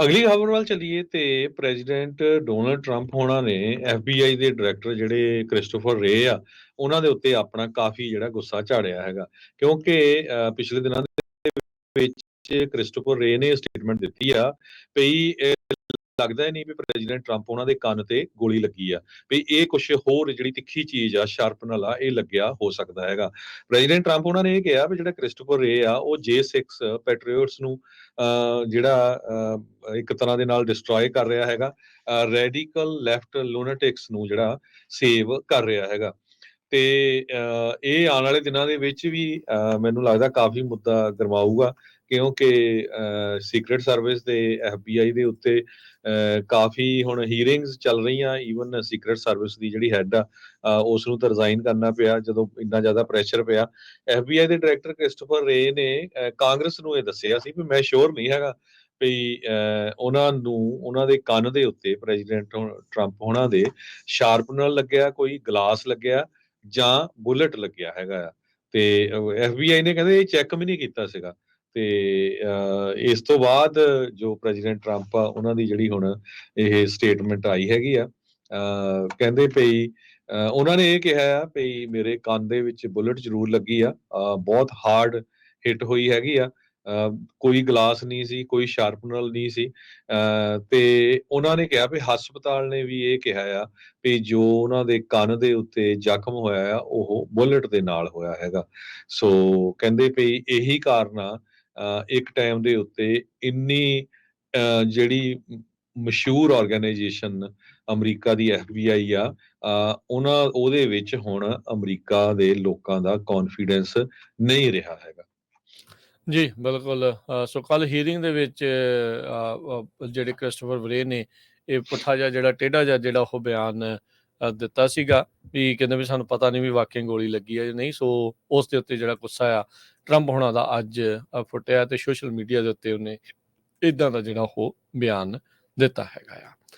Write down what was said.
ਅਗਲੀ ਖਬਰ ਵੱਲ ਚੱਲੀਏ ਤੇ ਪ੍ਰੈਜ਼ੀਡੈਂਟ ਡੋਨਲਡ ਟਰੰਪ ਹੋਣਾ ਨੇ FBI ਦੇ ਡਾਇਰੈਕਟਰ ਜਿਹੜੇ ਕ੍ਰਿਸਟੋਫਰ ਰੇ ਆ, ਉਹਨਾਂ ਦੇ ਉੱਤੇ ਆਪਣਾ ਕਾਫੀ ਜਿਹੜਾ ਗੁੱਸਾ ਝਾੜਿਆ ਹੈਗਾ। ਕਿਉਂਕਿ ਪਿਛਲੇ ਦਿਨਾਂ ਦੇ ਵਿੱਚ ਕ੍ਰਿਸਟੋਫਰ ਰੇ ਨੇ ਸਟੇਟਮੈਂਟ ਦਿੱਤੀ ਆ ਵੀ ਲੱਗਦਾ ਹੀ ਨਹੀਂ ਵੀ ਪ੍ਰੈਜ਼ੀਡੈਂਟ ਟਰੰਪ ਉਹਨਾਂ ਦੇ ਕੰਨ ਤੇ ਗੋਲੀ ਲੱਗੀ ਆ। ਵੀ ਇਹ ਕੁਝ ਹੋਰ ਜਿਹੜੀ ਤਿੱਖੀ ਚੀਜ਼ ਆ ਸ਼ਾਰਪਨਲ ਆ ਇਹ ਲੱਗਿਆ ਹੋ ਸਕਦਾ ਹੈਗਾ। ਪ੍ਰੈਜ਼ੀਡੈਂਟ ਟਰੰਪ ਉਹਨਾਂ ਨੇ ਇਹ ਕਿਹਾ ਵੀ ਜਿਹੜਾ ਕ੍ਰਿਸਟੋਫਰ ਰੇ ਆ ਉਹ J6 ਪੈਟਰੀਓਟਸ ਨੂੰ ਅਹ, ਜਿਹੜਾ ਅਹ, ਇੱਕ ਤਰ੍ਹਾਂ ਦੇ ਨਾਲ ਡਿਸਟਰੋਏ ਕਰ ਰਿਹਾ ਹੈਗਾ ਰੈਡੀਕਲ ਲੈਫਟ ਲੂਨੈਟਿਕਸ ਨੂੰ ਜਿਹੜਾ ਸੇਵ ਕਰ ਰਿਹਾ ਹੈਗਾ। ਤੇ ਇਹ ਆਉਣ ਵਾਲੇ ਦਿਨਾਂ ਦੇ ਵਿੱਚ ਵੀ ਅਹ, ਮੈਨੂੰ ਲੱਗਦਾ ਕਾਫੀ ਮੁੱਦਾ ਗਰਮਾਊਗਾ ਕਿਉਂਕਿ ਸੀਕ੍ਰੀਟ ਸਰਵਿਸ ਦੇ FBI ਦੇ ਉੱਤੇ ਅਹ, ਕਾਫੀ ਹੁਣ ਹੀਅਰਿੰਗਸ ਚੱਲ ਰਹੀਆਂ ਈਵਨ ਸੀਕ੍ਰੀਟ ਸਰਵਿਸ ਦੀ ਜਿਹੜੀ ਹੈੱਡ ਆ ਅਹ, ਉਸ ਨੂੰ ਤਾਂ ਰਿਜ਼ਾਈਨ ਕਰਨਾ ਪਿਆ ਜਦੋਂ ਇੰਨਾ ਜ਼ਿਆਦਾ ਪ੍ਰੈਸ਼ਰ ਪਿਆ। FBI ਦੇ ਡਾਇਰੈਕਟਰ ਕ੍ਰਿਸਟੋਫਰ ਰੇ ਨੇ ਕਾਂਗਰਸ ਨੂੰ ਇਹ ਦੱਸਿਆ ਸੀ ਵੀ ਮੈਂ ਸ਼ੋਰ ਨਹੀਂ ਹੈਗਾ ਵੀ ਉਹਨਾਂ ਨੂੰ ਉਹਨਾਂ ਦੇ ਕੰਨ ਦੇ ਉੱਤੇ ਪ੍ਰੈਜ਼ੀਡੈਂਟ ਟਰੰਪ ਹੋਣਾ ਦੇ ਸ਼ਾਰਪਨਰ ਲੱਗਿਆ ਕੋਈ ਗਲਾਸ ਲੱਗਿਆ ਜਾਂ ਬੁਲਟ ਲੱਗਿਆ ਹੈਗਾ ਆ। ਤੇ FBI ਨੇ ਕਹਿੰਦੇ ਇਹ ਚੈੱਕ ਵੀ ਨਹੀਂ ਕੀਤਾ ਸੀਗਾ। ਤੇ ਅਹ, ਇਸ ਤੋਂ ਬਾਅਦ ਜੋ ਪ੍ਰੈਜ਼ੀਡੈਂਟ ਟਰੰਪ ਆ ਉਹਨਾਂ ਦੀ ਜਿਹੜੀ ਹੁਣ ਇਹ ਸਟੇਟਮੈਂਟ ਆਈ ਹੈਗੀ ਆ ਕਹਿੰਦੇ ਪਈ ਅਹ, ਉਹਨਾਂ ਨੇ ਇਹ ਕਿਹਾ ਆ ਵੀ ਮੇਰੇ ਕੰਨ ਦੇ ਵਿੱਚ ਬੁਲਟ ਜ਼ਰੂਰ ਲੱਗੀ ਆ। ਬਹੁਤ ਹਾਰਡ ਹਿੱਟ ਹੋਈ ਹੈਗੀ ਆ। ਕੋਈ ਗਲਾਸ ਨਹੀਂ ਸੀ ਕੋਈ ਸ਼ਾਰਪਨਰ ਨਹੀਂ ਸੀ। ਅਹ, ਤੇ ਉਹਨਾਂ ਨੇ ਕਿਹਾ ਵੀ ਹਸਪਤਾਲ ਨੇ ਵੀ ਇਹ ਕਿਹਾ ਆ ਵੀ ਜੋ ਉਹਨਾਂ ਦੇ ਕੰਨ ਦੇ ਉੱਤੇ ਜ਼ਖਮ ਹੋਇਆ ਆ ਉਹ ਬੁਲਟ ਦੇ ਨਾਲ ਹੋਇਆ ਹੈਗਾ। ਸੋ ਕਹਿੰਦੇ ਵੀ ਇਹੀ ਕਾਰਨ ਆ ਇੱਕ ਟਾਈਮ ਦੇ ਉੱਤੇ ਇੰਨੀ ਅਹ, ਜਿਹੜੀ ਮਸ਼ਹੂਰ ਆਰਗੇਨਾਈਜੇਸ਼ਨ ਅਮਰੀਕਾ ਦੀ FBI ਆ ਉਹਨਾਂ ਉਹਦੇ ਵਿੱਚ ਹੁਣ ਅਮਰੀਕਾ ਦੇ ਲੋਕਾਂ ਦਾ ਕੌਨਫੀਡੈਂਸ ਨਹੀਂ ਰਿਹਾ ਹੈਗਾ। ਜੀ ਬਿਲਕੁਲ ਅ, ਸੋ ਕੱਲ ਹੀਅਰਿੰਗ ਦੇ ਵਿੱਚ ਅ, ਅ, ਜਿਹੜੇ ਕ੍ਰਿਸਟੋਫਰ ਵਰੇ ਨੇ ਇਹ ਪੁੱਠਾ ਜਿਹਾ ਜਿਹੜਾ ਟੇਢਾ ਜਿਹਾ ਜਿਹੜਾ ਉਹ ਬਿਆਨ ਅ, ਦਿੱਤਾ ਸੀਗਾ ਵੀ ਕਹਿੰਦੇ ਵੀ ਸਾਨੂੰ ਪਤਾ ਨਹੀਂ ਵੀ ਵਾਕਿਆ ਗੋਲੀ ਲੱਗੀ ਹੈ ਜਾਂ ਨਹੀਂ ਸੋ ਉਸ ਦੇ ਉੱਤੇ ਜਿਹੜਾ ਗੁੱਸਾ ਆ ਟਰੰਪ ਹੋਣਾ ਦਾ ਅੱਜ ਅ, ਫੁੱਟਿਆ ਤੇ ਸੋਸ਼ਲ ਮੀਡੀਆ ਦੇ ਉੱਤੇ ਉਹਨੇ ਇਦਾਂ ਦਾ ਜਿਹੜਾ ਉਹ ਬਿਆਨ ਦਿੱਤਾ ਹੈਗਾ ਆ।